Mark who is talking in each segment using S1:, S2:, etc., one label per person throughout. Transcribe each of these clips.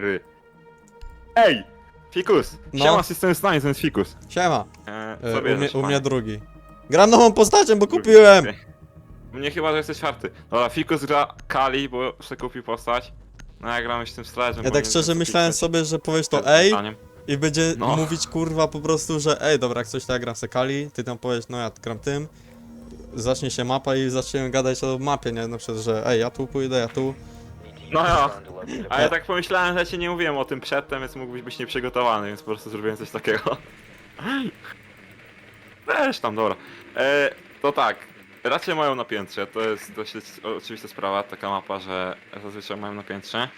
S1: gry. Ej! Fikus!
S2: No.
S1: Siema, System Science, to jest Fikus.
S2: Siema.
S1: E,
S2: E,
S1: co
S2: u, mnie,
S1: bierzesz,
S2: u
S1: panie?
S2: mnie drugi. Gram nową postacią, bo kupiłem!
S1: Mnie chyba, że jesteś czwarty. Dobra, Fikus gra Kali, bo przekupił postać. No ja gram już tym Sledge'em.
S2: Ja
S1: bo
S2: tak
S1: nie
S2: szczerze
S1: wiem, co
S2: myślałem sobie, że powiesz to ej i będzie
S1: No.
S2: mówić kurwa po prostu, że ej, dobra, jak coś to ja gram Sekali, ty tam powiesz, no ja gram tym. Zacznie się mapa i zaczniemy gadać o mapie, nie? Na przykład, że ej, ja tu pójdę, ja tu.
S1: No ja. A ja tak pomyślałem, że ci nie mówiłem o tym przedtem, więc mógłbyś być nieprzygotowany, więc po prostu zrobiłem coś takiego. Też tam, dobra. E, to tak, raczej mają na piętrze, to jest dosyć oczywista sprawa, taka mapa, że zazwyczaj mają na piętrze.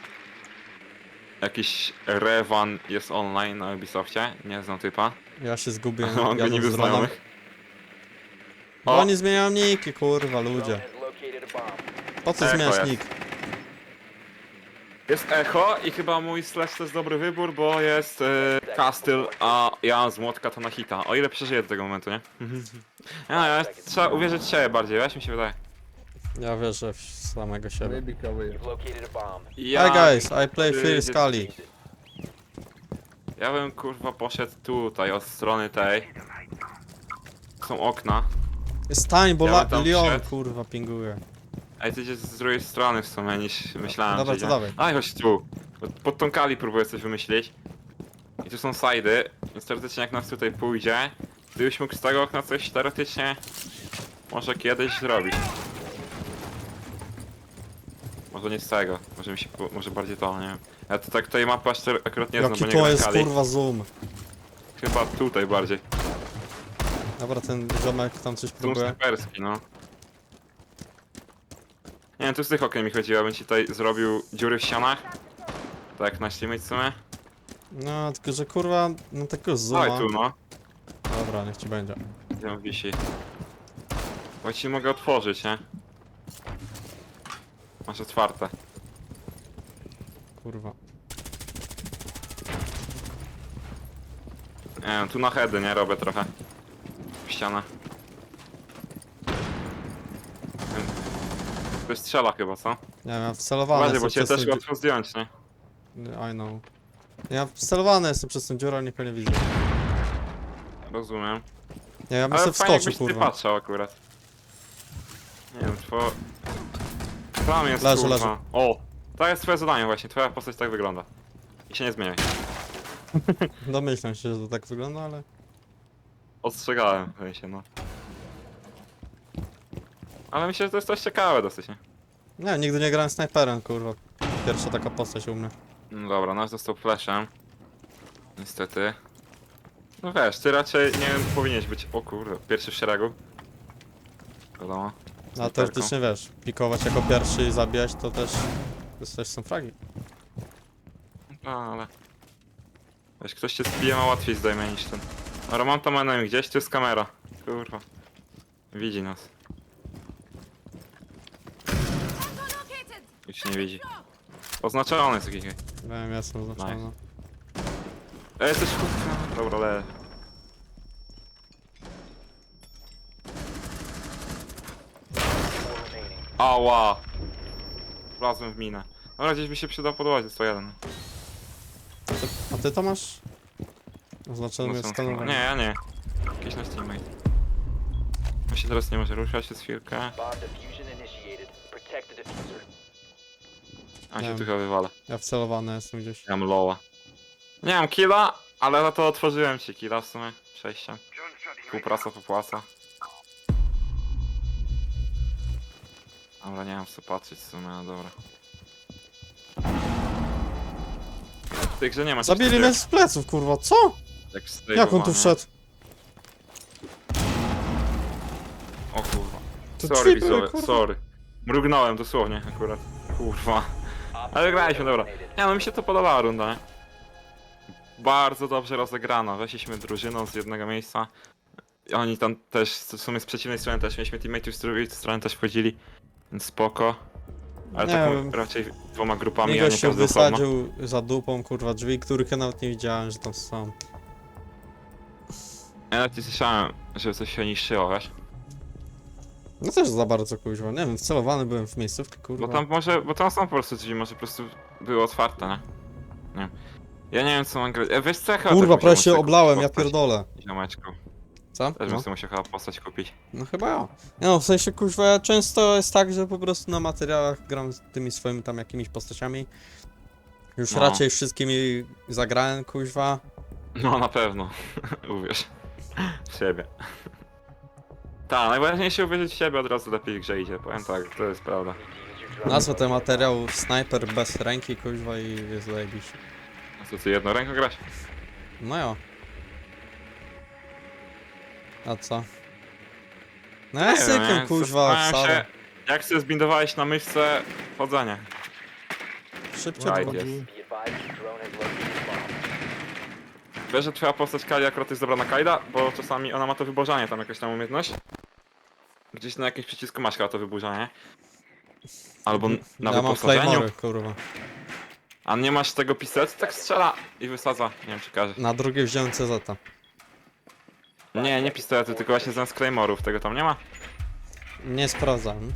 S1: Jakiś Revan jest online na Ubisoftie, nie znam typa.
S2: Ja się zgubiłem,
S1: Mam go
S2: jadąc
S1: niby
S2: z dronem.
S1: znajomych.
S2: Bo
S1: O.
S2: oni zmieniają niki, kurwa, ludzie. Po co
S1: Echo
S2: zmieniasz
S1: jest.
S2: nick?
S1: Jest Echo i chyba mój slash to jest dobry wybór, bo jest e, Castle, a ja z młotka to na hita. O ile przeżyję do tego momentu, nie? Ja, ja, trzeba uwierzyć w siebie bardziej, wiesz, mi się wydaje.
S2: Ja wierzę w samego siebie.
S3: Maybe cover.
S1: Ja,
S2: Hi guys, I play Phil Scully.
S1: Ja bym kurwa poszedł tutaj, od strony tej. Są okna.
S2: Stań, bo
S1: Ja
S2: la-
S1: bym tam
S2: Leon,
S1: wszedł.
S2: kurwa, pinguje.
S1: Ty idziesz z drugiej strony w sumie niż myślałem,
S2: Dobra,
S1: że idzie.
S2: dawaj.
S1: Aj, chodź tu. Pod- tą kali próbuję coś wymyślić. I tu są sidy, więc teoretycznie jak nas tutaj pójdzie, gdybyś mógł z tego okna coś teoretycznie może kiedyś zrobić. Może nie z tego, może mi się, po- może bardziej to, nie wiem. Ja to tak tej mapy aż te- akurat nie znam,
S2: Jaki
S1: bo nie
S2: to
S1: gram
S2: jest,
S1: kali.
S2: kurwa, zoom.
S1: Chyba tutaj bardziej.
S2: Dobra, ten ziomek tam coś
S1: Zoom
S2: próbuje.
S1: snajperski, no. Nie tu z tych okien mi chodziło, bym ci tutaj zrobił dziury w ścianach. Tak na Steamie w sumie.
S2: No, tylko że kurwa, no takiego zooma.
S1: Dawaj tu, no.
S2: Dobra, niech ci będzie.
S1: Gdzie on wisi? Bo ci mogę otworzyć, nie? Masz otwarte.
S2: Kurwa.
S1: Nie wiem, tu na heady, nie? Robię trochę. W ścianę. Wiem. Ktoś strzela chyba, co?
S2: Nie wiem, ja wcelowany
S1: Uważaj, bo cię
S2: przez
S1: też
S2: tą
S1: łatwo zdjąć, nie?
S2: dziu- I know. Ja wcelowany jestem przez tą dziurę, ale nie widzę.
S1: Rozumiem.
S2: Nie, ja bym
S1: Ale
S2: sobie
S1: fajnie
S2: wskoczył,
S1: jakbyś ty
S2: kurwa.
S1: patrzał akurat. Nie wiem, two... Tam jest
S2: Leży,
S1: kurwa.
S2: leży.
S1: O! To jest twoje zadanie właśnie, twoja postać tak wygląda. I się nie zmieniaj.
S2: Domyślam się, że to tak wygląda, ale...
S1: Ostrzegałem, w sensie, no. Ale myślę, że to jest coś ciekawe dosyć, nie?
S2: Nie, nigdy nie grałem snajperem, kurwa. Pierwsza taka postać u mnie.
S1: No dobra, nasz został flashem. Niestety. No wiesz, ty raczej, nie wiem, powinieneś być, o kurde, pierwszy w szeregu. Wiadomo.
S2: No, a
S1: Snajperką.
S2: teoretycznie wiesz, pikować jako pierwszy i zabijać to też... To też są fragi.
S1: A, ale... Wiesz, ktoś cię spije ma łatwiej zdejmie niż ten. Dobra, mam tam enemy gdzieś, tu jest kamera. Kurwa. Widzi nas. Już nie widzi. Oznaczony jest jakiś.
S2: Wiem, jestem oznaczony.
S1: E, jesteś kurwa. Dobra, le. Ała! Wlazłem w minę. Dobra, gdzieś by się przydał podłożyć 101.
S2: A ty, a ty to masz? Oznaczony jest
S1: Nie,
S2: skanowanie.
S1: ja nie. Jakiś nasz teammate. On się teraz nie może ruszać przez chwilkę. A się
S2: wiem.
S1: tu chyba wywala.
S2: Ja wcelowany jestem gdzieś.
S1: Ja mam lowa. Nie mam killa, ale za to otworzyłem ci killa w sumie. Przejściem. Współpraca popłaca. Dobra, nie mam co patrzeć w sumie, no dobra. Grze nie ma
S2: Zabili mnie z pleców, kurwa, co?
S1: Jak,
S2: Jak on tu wszedł?
S1: O kurwa.
S2: To
S1: sorry
S2: drzwi
S1: widzowie,
S2: kurwa.
S1: sorry. Mrugnąłem dosłownie akurat. Kurwa. Ale graliśmy, dobra. Nie no, mi się to podobała runda? Bardzo dobrze rozegrana. Weszliśmy drużyną z jednego miejsca. I Oni tam też, w sumie z przeciwnej strony też mieliśmy teammateów, z drugiej strony też wchodzili. Więc spoko. Ale
S2: Nie
S1: taką
S2: wiem.
S1: raczej dwoma grupami, a nie
S2: się
S1: każdy osobno.
S2: wysadził za dupą, kurwa, drzwi, których ja nawet nie widziałem, że tam są.
S1: Ja nawet nie słyszałem, że coś się niszczyło, wiesz?
S2: No też za bardzo, kuźwa, nie wiem, wcelowany byłem w miejscówkę, kurwa.
S1: Bo tam może, bo tam są po prostu drzwi, może po prostu były otwarte, nie? Nie. Ja nie wiem co mam grać. E, wiesz co, ja chyba
S2: Kurwa,
S1: też
S2: prawie się oblałem, ja
S1: postać,
S2: pierdolę.
S1: Ziomeczku.
S2: Co?
S1: Też bym
S2: No.
S1: sobie musiał chyba postać kupić.
S2: no chyba ja. Nie No, w sensie, kurwa, często jest tak, że po prostu na materiałach gram z tymi swoimi tam jakimiś postaciami. Już
S1: No.
S2: raczej wszystkimi zagrałem, kuźwa.
S1: No na pewno. Uwierz. W siebie. Tak, najważniejsze uwierzyć w siebie od razu lepiej w grze idzie. Powiem tak, to jest prawda.
S2: Nazwę ten materiał Sniper bez ręki, kuźwa i jest zajebiście.
S1: A co ty jedną ręką grasz?
S2: No jo. A co? No ja
S1: wiem, nie?
S2: kuźwa,
S1: Zastanawiam
S2: wcale.
S1: się, Jak się zbindowałeś na myszce chodzenie?
S2: Szybciej
S1: Right,
S2: tylko.
S1: jest.
S3: Be advised your drone has located a bomb.
S1: Wiesz, że twoja postać Kali akurat jest dobra na Kaida? Bo czasami ona ma to wyburzanie, tam jakaś tam umiejętność. Gdzieś na jakimś przycisku masz chyba to wyburzanie. Albo n- na
S2: Ja mam
S1: wyposażeniu.
S2: Kurwa.
S1: A nie masz tego pistoletu, tak strzela i wysadza. Nie wiem czy każe.
S2: Na drugie wziąłem CZ.
S1: Nie, nie pistoletu, tylko właśnie zamiast Claymorów, tego tam nie ma.
S2: Nie sprawdzam.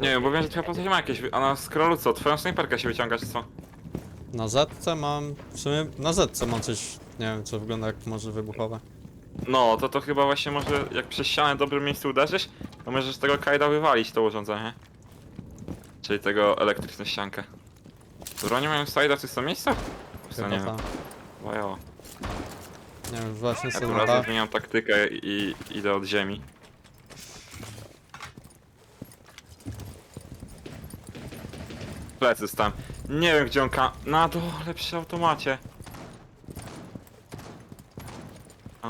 S1: Nie wiem, bo wiem, że twoja postać ma jakieś, a na scrollu co? Twoją snajperkę się wyciąga czy co?
S2: Na Zetce mam. W sumie na Zetce mam coś. Nie wiem, co wygląda jak może wybuchowe.
S1: No, to to chyba właśnie może, jak przez ścianę w dobrym miejscu uderzysz, to możesz tego kajda wywalić, to urządzenie. Czyli tego elektryczną ściankę. Dobra, nie mają sajda w tym miejscu? Co
S2: Chyba
S1: nie wiem.
S2: ta.
S1: Łajo.
S2: Nie wiem, właśnie
S1: Ja
S2: sobie
S1: tym razem zmieniam taktykę i idę od ziemi. Plecy tam. Nie wiem gdzie on ka... Na dole przy automacie.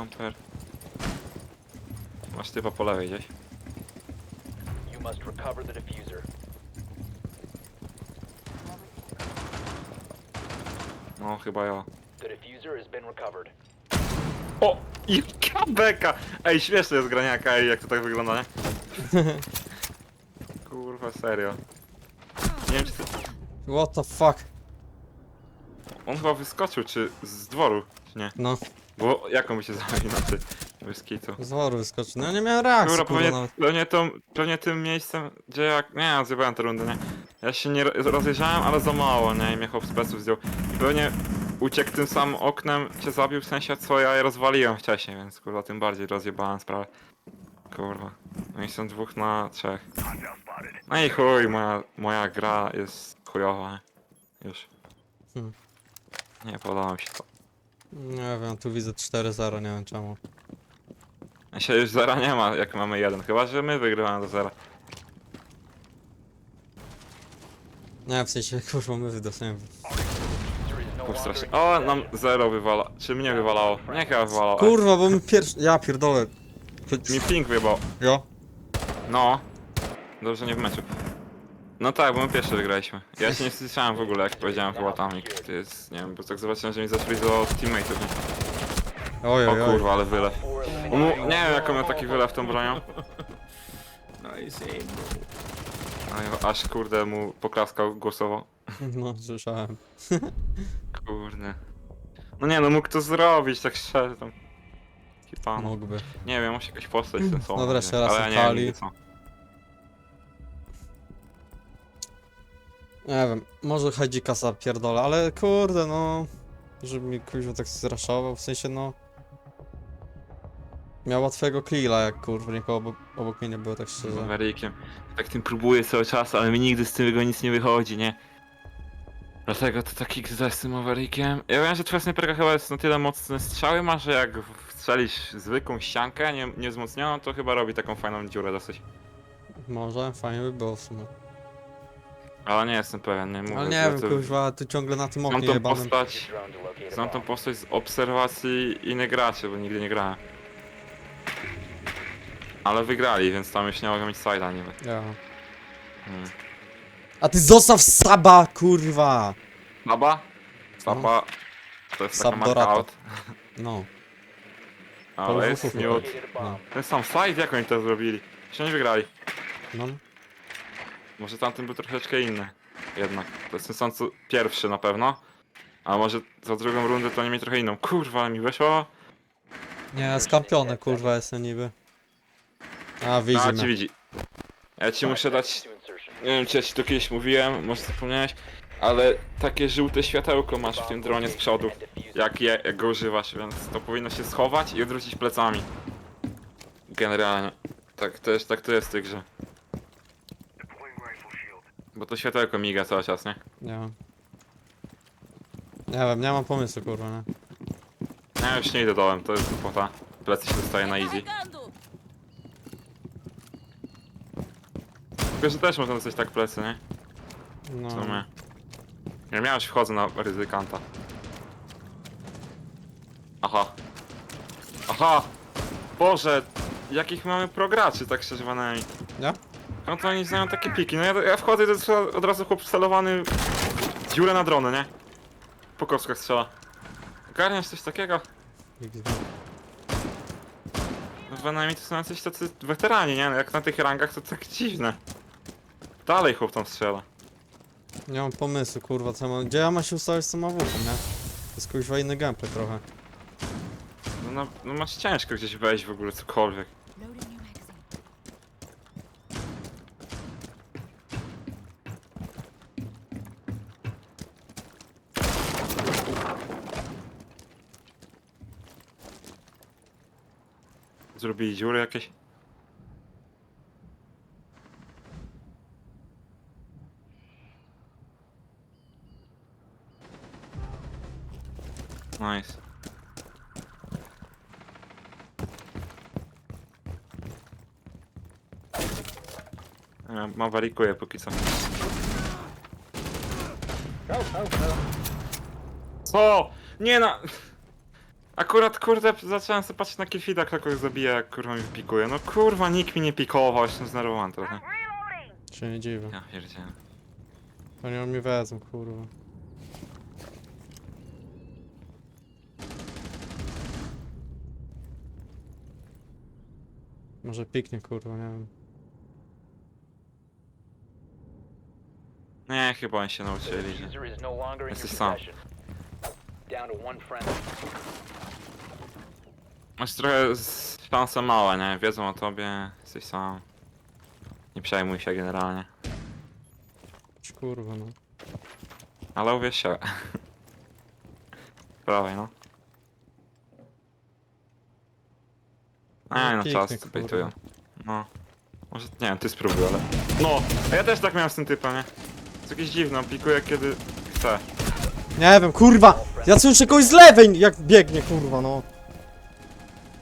S1: Amper. Masz typa po lewej gdzieś.
S3: You must recover the diffuser.
S1: No chyba ja.
S3: The diffuser has been recovered.
S1: O! I beka! Ej, śmieszne jest graniaka, ej, jak to tak wygląda, nie? Kurwa, serio. Nie wiem, czy ty...
S2: What the fuck?
S1: On chyba wyskoczył, czy z dworu, czy nie?
S2: No,
S1: Bo jaką by się zabrali na ty? Bez kitu.
S2: z woru wyskoczył. No nie miałem reakcji,
S1: Dobra,
S2: kurwa,
S1: pewnie,
S2: nawet.
S1: pewnie, tą, pewnie tym miejscem, gdzie jak... Nie, zjebałem te rundy, nie? Ja się nie ro- rozejrzałem, ale za mało, nie? I mnie chłop z zdjął. I pewnie uciekł tym samym oknem, cię zabił, w sensie co ja je rozwaliłem wcześniej, więc kurwa tym bardziej rozjebałem sprawę. Kurwa. No i są dwóch na trzech. No i chuj, moja, moja gra jest chujowa, nie? Już.
S2: Hmm.
S1: Nie podoba mi się to.
S2: Nie wiem, tu widzę 4-0, nie wiem czemu.
S1: Ja się już zera nie ma, jak mamy jeden, chyba że my wygrywamy do zera.
S2: Nie, w sensie, kurwa, my
S3: no
S1: Kurwa, strasznie. O, nam zero wywala. Czy mnie wywalało? Nie chyba wywalało.
S2: Kurwa, bo my pierwszy... Ja pierdolę.
S1: Mi ping wyjebał.
S2: Jo?
S1: No. Dobrze, nie w meczu. No tak, bo my pierwszy wygraliśmy. Ja się nie słyszałem w ogóle, jak powiedziałem chyba tam. To jest, nie wiem, bo tak zobaczyłem, że mi zaczęli do teammateów. nie?
S2: Oj,
S1: O
S2: oj, oj.
S1: kurwa, ale wylew. On nie wiem, jaką miał taki wylew tą bronią. Ale aż kurde mu poklaskał głosowo.
S2: No, słyszałem.
S1: Kurde. No nie no, mógł to zrobić, tak szczerze tam.
S2: Mógłby.
S1: Nie wiem, musi jakaś postać sensowna.
S2: Dobra,
S1: być,
S2: jeszcze raz
S1: ale ja nie wiem.
S2: Nie wiem, może Hadzikasa pierdolę, ale kurde, no... Żeby mi kuźwa tak zraszował, w sensie, no... Miał łatwego cleala, jak kurwa, nikogo obok, obok mnie nie było, tak
S1: Z
S2: szczerze.
S1: Maverikiem. Tak tym próbuję cały czas, ale mi nigdy z tego nic nie wychodzi, nie? Dlatego to taki gzda z tym Maverickiem. Ja wiem, że twoja snajperka chyba jest na tyle mocne strzały ma, że jak strzelisz zwykłą ściankę, nie, niewzmocnioną, to chyba robi taką fajną dziurę dosyć.
S2: Może, fajnie by było w sumie.
S1: Ale nie jestem pewien, nie mówię.
S2: Ale nie wiem,
S1: to-
S2: kuźwa, ty ciągle na tym
S1: Znam
S2: oknie
S1: tą
S2: jebanym.
S1: postać, znam tą postać z obserwacji innych graczy, bo nigdy nie grałem. Ale wygrali, więc tam już nie mogę mieć side'a niby.
S2: Ja.
S1: Hmm.
S2: A ty zostaw Saba, kurwa!
S1: Saba? Saba. To jest taka
S2: Sab
S1: marka out.
S2: No.
S1: Ale jest
S2: fu.
S1: miód.
S3: Bomb.
S1: Ten sam side, jak oni to zrobili? Jeszcze nie wygrali.
S2: No.
S1: Może tamten był troszeczkę inny. Jednak. To jest ten sam co pierwszy na pewno. A może za drugą rundę to nie mieli trochę inną. Kurwa, ale mi weszło.
S2: Nie, skampiony, kurwa, jestem niby. A,
S1: A, ci widzi. Ja ci muszę dać... Nie wiem, czy ja ci to kiedyś mówiłem, może zapomniałeś. Ale takie żółte światełko masz w tym dronie z przodu, jak, je, jak go używasz, więc to powinno się schować i odwrócić plecami. Generalnie. Tak to jest, tak to jest w tej grze. Bo to światełko miga cały czas, nie?
S2: Nie wiem. Nie wiem, nie mam pomysłu, kurwa, nie?
S1: Ja już nie idę dołem, to jest głupota. Plecy się dostaje na easy. Tylko, że też można dostać tak plecy, nie?
S2: No.
S1: W sumie. Ja miałem już wchodzę na ryzykanta. Aha. Aha! Boże! Jakich mamy prograczy tak szczerze wanami.
S2: Nie?
S1: No to oni znają takie piki. No ja, ja wchodzę i to jest od razu chłop celowany w dziurę na dronę, nie? Po kostkach strzela. Garniasz coś takiego?
S2: XD.
S1: No Wanami to są jacyś tacy weterani, nie? No Jak na tych rangach to tak dziwne. Dalej chłop tam strzela.
S2: Nie mam pomysłu, kurwa, co mam... Gdzie ja mam się ustawić z tą AWP, nie? To jest kurwa inny gameplay trochę.
S1: No, no, no masz ciężko gdzieś wejść w ogóle cokolwiek.
S4: Loading
S1: Zrobili dziury jakieś? Nice. Ja Mawarikuję póki co. Co? Nie no! Akurat kurde zacząłem sobie patrzeć na kto kogoś zabija, jak kurwa mi pikuje. No kurwa, nikt mi nie pikował, jestem znerwowany trochę.
S2: Się nie dziwię.
S1: Ja pierdzielę.
S2: Oni on mi wezmą, kurwa. Może piknie, kurwa, nie wiem.
S1: Nie, chyba oni się nauczyli, że...
S3: no
S1: Jesteś sam.
S3: Down to one friendly.
S1: Masz trochę z... szanse małe, nie? Wiedzą o tobie, jesteś sam. Nie przejmuj się generalnie.
S2: Kurwa, no.
S1: Ale uwierz się. Prawej, no.
S2: No,
S1: Nie, no czas
S2: pięknie,
S1: bejtują. No. Może, nie wiem, ty spróbuj, ale... No! A ja też tak miałem z tym typem, nie? jest jakieś dziwne, on pikuje kiedy chce.
S2: Nie wiem, kurwa! Ja słyszę kogoś z lewej, jak biegnie, kurwa, no.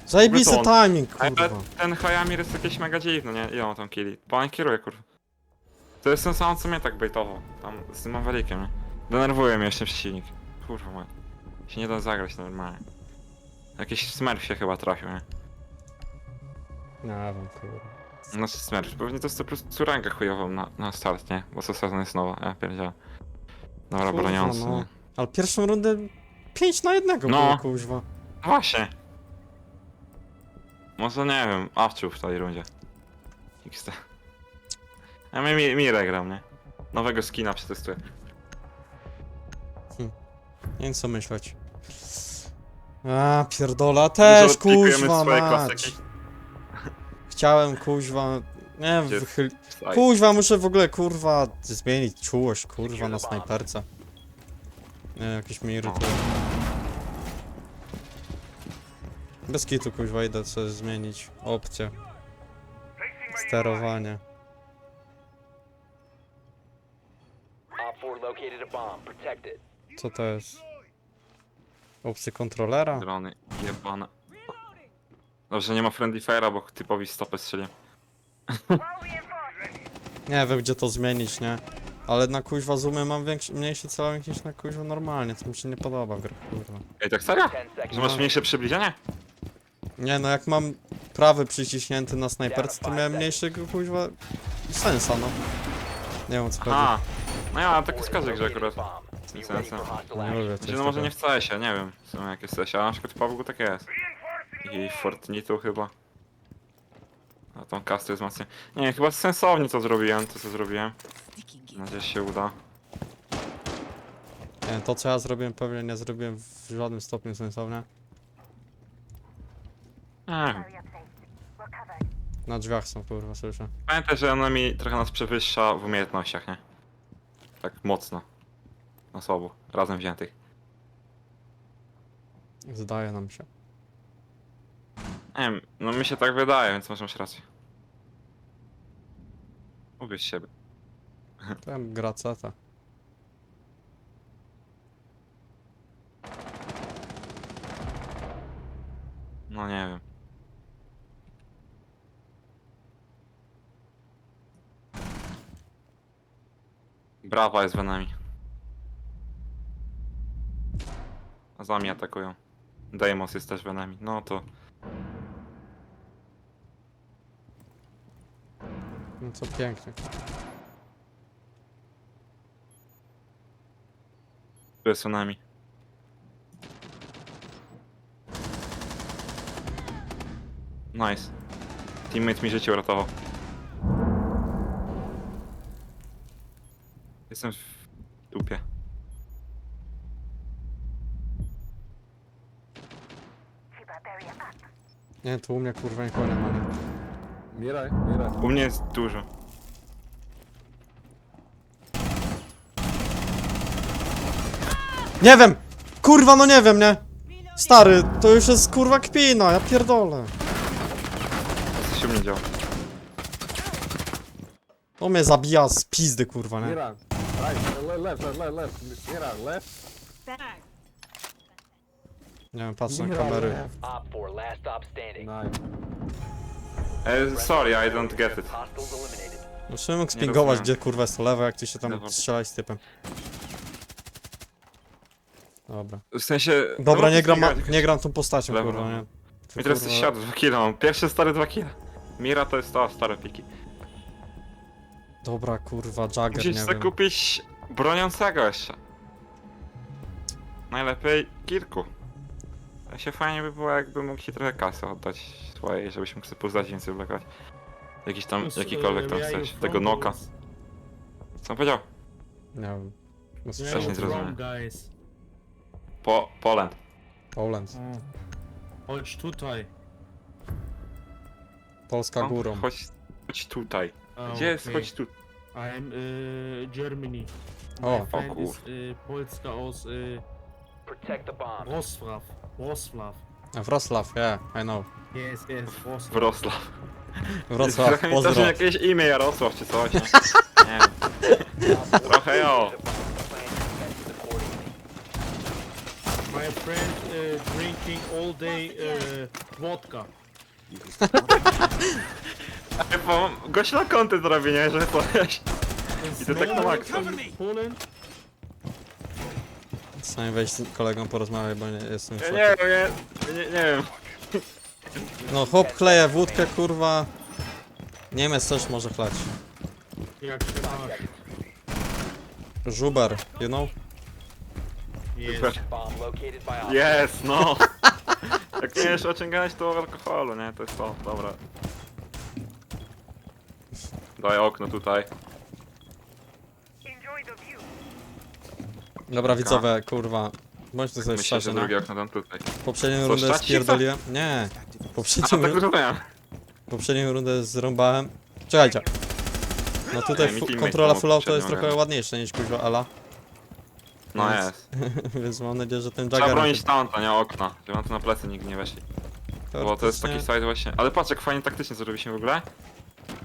S2: Zajebisty
S1: to
S2: timing,
S1: Ale
S2: kurwa.
S1: ten Hayamir jest jakieś mega dziwny, nie? I on tam killi. Bo on kieruje, kurwa. To jest ten sam, co mnie tak bejtował. Tam z tym Maverikiem, nie? Denerwuje mnie jeszcze przeciwnik. Kurwa, ma. Się nie da zagrać normalnie. Jakiś smurf się chyba trafił, nie?
S2: Nie wiem, kurwa.
S1: Znaczy smurf, pewnie to jest po prostu rangę chujową na, na start, nie? Bo co sezon jest nowa, ja pierdzielę. Dobra,
S2: Kurwa,
S1: broniący,
S2: no.
S1: nie?
S2: Ale pierwszą rundę 5 na jednego
S1: No.
S2: było, kuźwa.
S1: Właśnie. Może nie wiem, Awczu w tej rundzie. XT. Ja mi, mi Mirę gram, nie? Nowego skina przetestuję.
S2: Nie wiem co myśleć. A, pierdola, też, kuźwa,
S1: swoje
S2: mać.
S1: klasyki.
S2: Chciałem, kuźwa, nie wiem,
S1: Gdzie-
S2: wychyl...
S1: Aj.
S2: Kuźwa, muszę w ogóle, kurwa, zmienić czułość, kurwa, na snajperce. Nie, jakiś mi irytuje. Bez kitu, kuźwa, idę coś zmienić. Opcję. Sterowanie.
S3: Op 4 located a bomb. Protect it.
S2: Co to jest? Opcje kontrolera?
S1: Drony jebane. Dobrze, nie ma friendly fire'a, bo typowi stopę strzeliłem.
S2: Nie wiem gdzie to zmienić, nie? Ale na kuźwa zoomy mam większy, mniejszy celownik niż na kuźwa normalnie, co mi się nie podoba w grach, kurwa.
S1: Ej, tak serio?
S3: 10 seconds.
S1: Że masz mniejsze przybliżenie?
S2: Nie no, jak mam prawy przyciśnięty na snajperce, to miałem mniejszego kuźwa sensa, no. Nie wiem o co chodzi.
S1: Aha. No ja tak każdy grze
S3: located a
S1: akurat. Bez sensu.
S2: Nie lubię
S1: Znaczy, no może nie w CS-ie, nie wiem. W sumie jak jest CS-ie, a na przykład w PUBG tak jest. I w Fortnite'u chyba. A tą kastę jest mocniej. Nie, chyba sensownie to zrobiłem, to co zrobiłem.
S4: Sticking
S1: Mam nadzieję, że się uda.
S2: Nie, to co ja zrobiłem pewnie nie zrobiłem w żadnym stopniu sensownie.
S1: Nie wiem.
S2: Na drzwiach są kurwa, słyszę.
S1: Pamiętaj, że ona mi trochę nas przewyższa w umiejętnościach, nie? Tak mocno. osobów, razem wziętych.
S2: Zdaje nam się.
S1: Nie wiem, no mi się tak wydaje, więc może masz rację. Uwierz siebie.
S2: Tam gra CT.
S1: No nie wiem. Brawa jest za nami. A za mnie atakują. Deimos jest też za nami. No to
S2: No co pięknie.
S1: Jest za nami. Nice. Teammate mi życie uratował. Jestem w dupie.
S2: Nie, tu u mnie kurwa nikogo nie ma?
S4: Miraj, miraj.
S1: U mnie jest dużo.
S2: Nie wiem! Kurwa, no nie wiem, nie? Stary, to już jest kurwa kpina, ja pierdolę.
S1: Coś u mnie działa.
S2: To mnie zabija z pizdy, kurwa, nie?
S4: Miraj. Right, le- left, left, left, left. Miraj, left.
S2: Nie wiem, patrzę na kamery.
S3: Op 4, last stop standing.
S4: Nice.
S1: E, sorry, I don't get it.
S3: Hostiles eliminated.
S2: Musimy mógł spingować,
S1: rozumiem.
S2: gdzie kurwa jest to lewo, jak ty się tam
S1: Dobra.
S2: strzelać z typem. Dobra.
S1: W sensie...
S2: Dobra,
S1: no,
S2: nie gram, nie gram tą postacią,
S1: Lewo,
S2: kurwa, nie?
S1: Mi teraz
S2: Kurwa-
S1: siadł 2 kilo, mam pierwsze stare 2 kilo. Mira to jest ta stare piki.
S2: Dobra, kurwa, Jagger,
S1: Musisz
S2: nie wiem.
S1: kupić broniącego jeszcze. Najlepiej kilku. To się fajnie by było, jakby mógł ci trochę kasy oddać swojej, żebyś mógł sobie poznać więcej blokować. Jakiś tam, jakikolwiek tam chcesz, tego noka. Co on powiedział?
S2: Nie wiem. No
S1: Też nie
S2: słyszałem.
S1: zrozumiałem.
S5: guys.
S1: Po, Poland.
S2: Poland.
S5: Chodź tutaj.
S2: Polska
S1: No,
S2: górą.
S1: Chodź, chodź tutaj.
S5: A,
S1: Gdzie jest? Chodź tu.
S5: I'm uh, Germany.
S2: O.
S5: My friend
S1: O
S5: is uh, Polska aus uh,
S3: Protect the bomb.
S5: Wrocław. Wrocław.
S2: Wrocław, yeah, I know.
S5: Yes, yes, Wrocław.
S1: Wrocław.
S2: Wrocław,
S1: Trochę mi to,
S2: pozdro.
S1: jakieś imię Jarosław czy coś. Nie, nie wiem. Trochę jo.
S5: My friend uh, drinking all day uh, vodka.
S1: Bo gość na kontent robi, nie? Że coś. I to tak na maksa.
S5: Poland?
S2: Sam weź z kolegą porozmawiaj, bo nie jestem w
S1: Ja
S2: szoku.
S1: nie wiem, nie, nie, nie wiem.
S2: No hop kleje wódkę, kurwa. Niemiec też może chlać.
S5: Jak się masz?
S2: Żuber, you know?
S5: Yes.
S3: Bomb located by op.
S1: Jest, no. Jak nie wiesz o czym gadać, to o alkoholu, nie? To jest to, dobra. Daj okno tutaj.
S2: Dobra widzowie, kurwa. Bądźcie sobie
S1: Myślę,
S2: szczerzy,
S1: że
S2: nie?
S1: drugie okno tam tutaj.
S2: Poprzednią
S1: Co,
S2: rundę
S1: szczaci
S2: spierdoliłem. Nie.
S1: A,
S2: Poprzednią,
S1: tak
S2: ru-
S1: zrozumiałem.
S2: poprzednią rundę zrąbałem. Czekajcie. No tutaj
S1: Nie, mi
S2: fu-
S1: teammate
S2: kontrola
S1: pomógł
S2: full auto jest trochę
S1: grę.
S2: ładniejsza niż kuźwa Ala.
S1: No
S2: Więc-
S1: jest.
S2: Więc mam nadzieję, że ten
S1: Trzeba
S2: Jagger...
S1: bronić tamta, nie okna. Żeby nam tu na plecy nikt nie weszli. Bo to jest taki side właśnie. Ale patrz jak fajnie taktycznie zrobiliśmy w ogóle.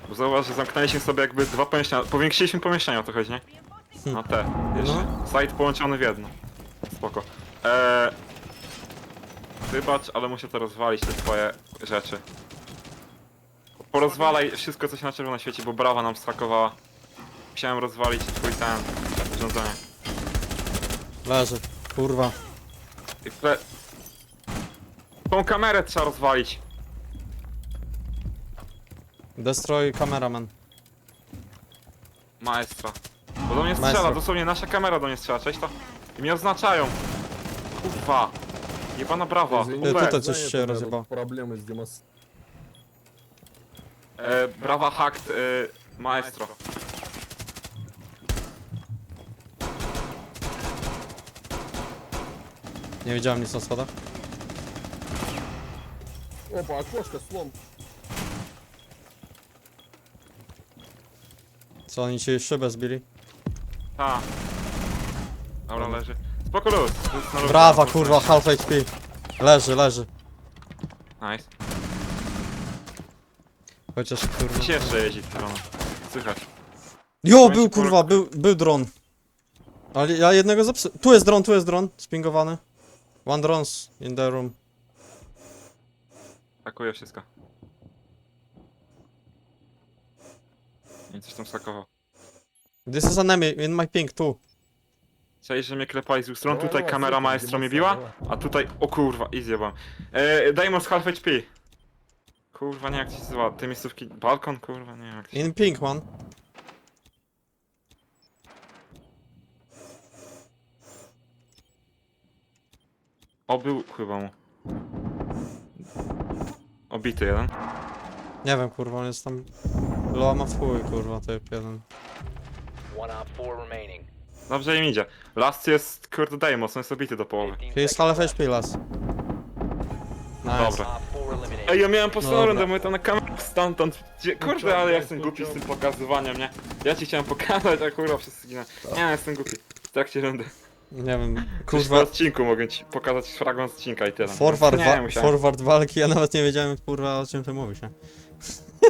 S1: Bo zauważ, że zamknęliśmy sobie jakby dwa pomieszczenia. Powiększyliśmy pomieszczenia o to chodzi, nie? No te, wiesz,
S2: No.
S1: site połączony w jedno. Spoko. Eee... Wybacz, ale muszę to rozwalić, te twoje rzeczy. Porozwalaj wszystko, co się na czerwono świeci, bo brawa nam schakowała. Musiałem rozwalić twój ten... urządzenie.
S2: Leży. Kurwa.
S1: I ple... Tą kamerę trzeba rozwalić.
S2: Destroy cameraman.
S1: Maestro. Bo do mnie strzela,
S2: Maestro.
S1: dosłownie nasza kamera do mnie strzela, cześć to? I mnie oznaczają. Kurwa. Jebana brawa.
S4: Извини,
S2: tutaj
S4: знаешь,
S2: coś się
S4: это,
S2: rozjebało.
S4: тут Проблемы с демос...
S1: E, brawa hacked e, maestro.
S2: Nie widziałem nic na schodach.
S4: Опа, окошко, слом.
S2: Co, oni ci szybę zbili?
S1: Ta. Dobra,
S2: kurwa.
S1: leży. Spoko luz. to jest na luz.
S2: Brawa, kurwa, half HP. Leży, leży.
S1: Nice.
S2: Chociaż kurwa.
S1: Gdzieś jeszcze jeździ stronę. Słychać.
S2: Jo,
S1: Momencie,
S2: był kurwa, był, był dron. Ale ja jednego zepsułem. Tu jest dron, tu jest dron, spingowany. One drones in the room.
S1: Hakuje wszystko. I coś tam skakował.
S2: This is enemy in my ping too.
S1: Cześć, że mnie klepali z dwóch stron,
S4: Dobra,
S1: tutaj
S4: dobra,
S1: kamera
S4: super,
S1: maestro mnie biła, a tutaj, o kurwa, i zjebam. E, Dajmos half HP. Kurwa, nie jak ci się zła, te miejscówki, balkon, kurwa, nie jak się...
S2: In pink one.
S1: O, był chyba mu. Obity jeden.
S2: Nie wiem kurwa, on jest tam... Loa ma w chuj kurwa, typ jeden.
S3: One op four remaining.
S1: Dobrze im idzie. Last jest, kurde, Dajmos, on jest obity do połowy.
S3: 15
S2: He is
S3: seconds
S2: half
S3: left.
S2: HP last. Nice.
S1: Dobra.
S3: Op four eliminated.
S1: Ej, ja miałem po
S2: Dobra.
S1: rundę, mówię to na kamerę stamtąd. Gdzie- Kurde, ale ja jestem głupi z tym pokazywaniem, nie? Ja ci chciałem pokazać, a kurwa wszyscy ginę. Nie, ja jestem głupi. W trakcie rundy.
S2: Nie wiem,
S1: Kurwa.
S2: Kurwa...
S1: odcinku mogę ci pokazać fragment odcinka i tyle.
S2: Forward,
S1: nie,
S2: wa
S1: musiałem.
S2: forward walki, ja nawet nie wiedziałem kurwa o czym ty mówisz, nie?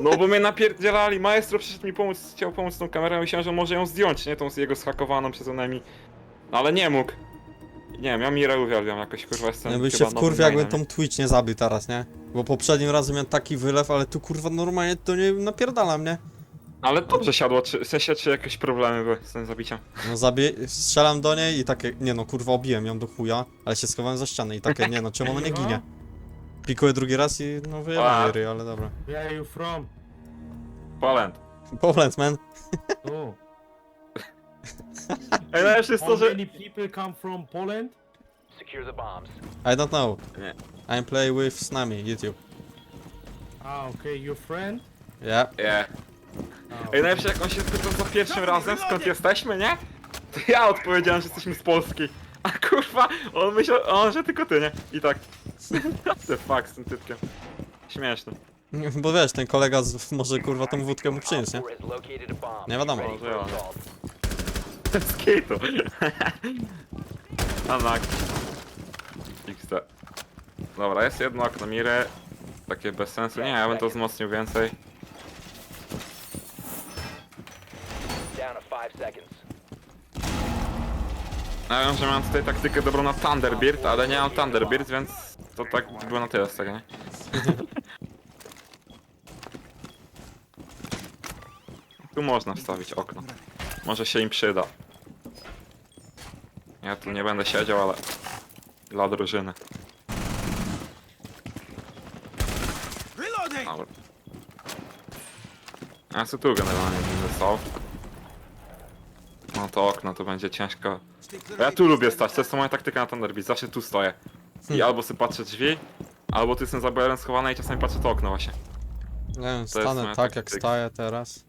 S1: No bo mnie napierdzielali, maestro przyszedł mi pomóc, chciał pomóc tą kamerą, myślałem, że może ją zdjąć, nie? Tą z jego schakowaną przez enemy. Ale nie mógł. Nie wiem, ja Mirę uwielbiam jakoś, kurwa, jestem
S2: Ja bym się
S1: chyba
S2: wkurwił jakbym
S1: mainem,
S2: tą Twitch nie zabił teraz, nie? Bo poprzednim razem miałem taki wylew, ale tu kurwa normalnie to nie napierdalam, nie?
S1: Ale dobrze siadło, czy, w sensie, czy jakieś problemy były z tym zabiciem?
S2: No zabie... strzelam do niej i takie, nie no kurwa obiłem ją do chuja, ale się schowałem za ścianę i takie, nie no czemu ona nie ginie? Pikuję drugi raz i no wyjebałem ryj, ale dobra.
S5: Where are you from?
S1: Poland.
S2: Poland, man.
S5: Oh.
S1: Ej, najlepsze jest
S5: How
S1: to, że...
S5: many people come from Poland?
S3: Secure the bombs.
S2: I don't know.
S1: Nie.
S2: I'm play with Snami, YouTube.
S5: Ah, okay, your friend?
S2: Yeah.
S1: Nie. Ej, najlepsze jak on się spytał za pierwszym razem, skąd jesteśmy, nie? To ja odpowiedziałem, że jesteśmy z Polski. A kurwa, on myślał, on, że tylko ty, nie? I tak. What the fuck z tym typkiem. Śmieszne.
S2: Bo wiesz, ten kolega z, może kurwa tą wódkę mu przynieść, nie?
S3: A.
S2: Nie wiadomo.
S1: Może ja. Z kitu. Anak. XD. Dobra, jest jedno okno Miry. Takie bez sensu. Nie, ja bym to wzmocnił więcej.
S3: Down to five seconds.
S1: Ja wiem, że mam tutaj taktykę dobrą na Thunderbird, ale nie mam Thunderbird, więc to tak było na tyle z tego, nie? Tu można wstawić okno. Może się im przyda. Ja tu nie będę siedział, ale dla drużyny. Dobra. Ja co tu generalnie będę stał. No to okno to będzie ciężko. Bo ja tu lubię stać, to jest to moja taktyka na Thunderbird, zawsze tu stoję. I albo sobie patrzę drzwi, albo tu jestem za barierem schowany i czasami patrzę to okno właśnie.
S2: Nie wiem,
S1: jest
S2: stanę
S1: moja
S2: tak jak
S1: taktyka.
S2: staję teraz.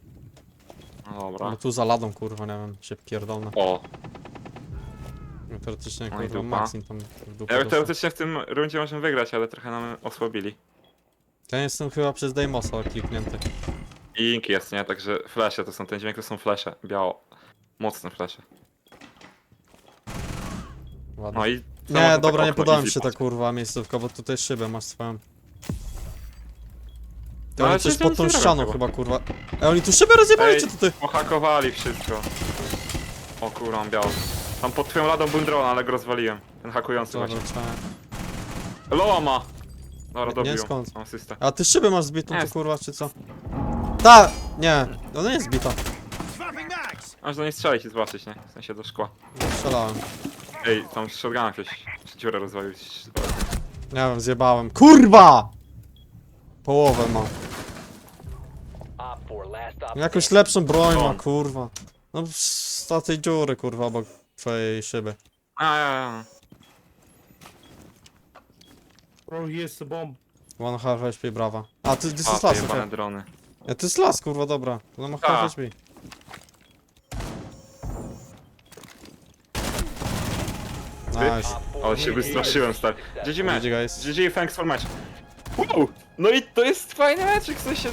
S1: No dobra.
S2: No tu za ladą kurwa, nie wiem, się pierdolę.
S1: O,
S2: No, Teoretycznie
S1: No i
S2: kurwa
S1: dupa.
S2: Maxim tam w dupę
S1: ja
S2: dostał.
S1: teoretycznie w tym rundzie możemy wygrać, ale trochę nam osłabili.
S2: Ja jestem chyba przez Dejmosa kliknięty.
S1: I ink jest, nie? Także flesze to są, ten dźwięk to są flesze, biało. Mocne flesze.
S2: Ładnie.
S1: No i...
S2: Nie,
S1: to
S2: dobra, nie
S1: easy
S2: się ta kurwa miejscówka, bo tutaj szybę masz swoją. Ty
S1: No, ale
S2: oni coś pod tą
S1: nie
S2: ścianą chyba kurwa. Ej, oni tu szybę rozjebali czy tutaj?
S1: Pohakowali wszystko. O kurwa, biało. Tam pod twoją ladą był dron, ale go rozwaliłem. Ten hakujący
S2: Dobra,
S1: właśnie. Loa ma! Dobra,
S2: Nie,
S1: dobił.
S2: skąd?
S1: Mam asystę.
S2: A ty szybę masz zbitą
S1: Nie.
S2: tu kurwa, czy co? Ta! Nie, ona nie jest zbita.
S1: Aż do niej strzelić i zobaczyć, nie? W sensie do szkła.
S2: Strzelałem.
S1: Ej, tam z shotguna ktoś czy dziurę rozwalił.
S2: Nie wiem, zjebałem. KURWA! Połowę ma. Jakąś lepszą broń ma, kurwa. No z tej dziury, kurwa, obok twojej szyby.
S1: A, ja, ja.
S5: Bro, the bomb.
S2: One half HP, brawa. A, ty, jest
S1: te
S2: las, okej.
S1: drony.
S2: Ja, to jest las, kurwa, dobra. Ona ma
S1: A.
S2: half HP. Nice.
S1: Ale się wystraszyłem, stary. GG match.
S2: GG, guys.
S1: GG, thanks for match. Wow! No i to jest fajny meczek, w sensie...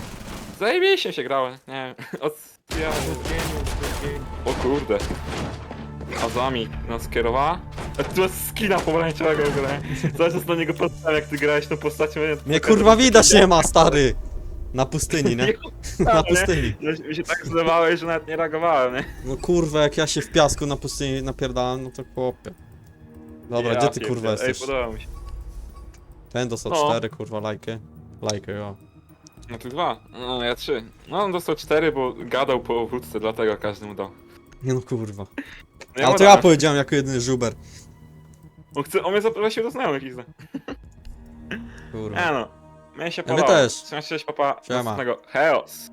S1: Zajebiście się grało, nie wiem. Od... Ja... O kurde. Azami nas kierowała. A tu masz skina pomarańczowego w ogóle. Cały czas na niego patrzyłem, jak ty grałeś tą postacią. ja-
S2: Mnie kurwa widać nie ma, stary! Na pustyni, nie? Na pustyni.
S1: Ja mi się tak zlewałeś, że nawet nie reagowałem, nie?
S2: No kurwa, jak ja się w piasku na pustyni napierdalam, no to chłopie. Dobra,
S1: Ja
S2: gdzie ty kurwa
S1: Ej,
S2: jesteś?
S1: podoba mi się.
S2: Ten dostał
S1: No.
S2: cztery, kurwa, lajky. Lajky, jo.
S1: No tu dwa. No ja trzy. No on dostał cztery, bo gadał po wódce, dlatego każdy mu dał.
S2: Nie no kurwa.
S1: No
S2: Ale
S1: mu
S2: to ja
S1: dałem.
S2: powiedziałem jako jedyny żuber.
S1: On, chce, on mnie zaprosił do znajomych ich zna.
S2: Kurwa.
S1: Nie no. Mnie się
S2: Ja mnie
S1: podoba.
S2: też.
S1: Trzymaj się papa.
S2: Siema.
S1: Następnego. Chaos.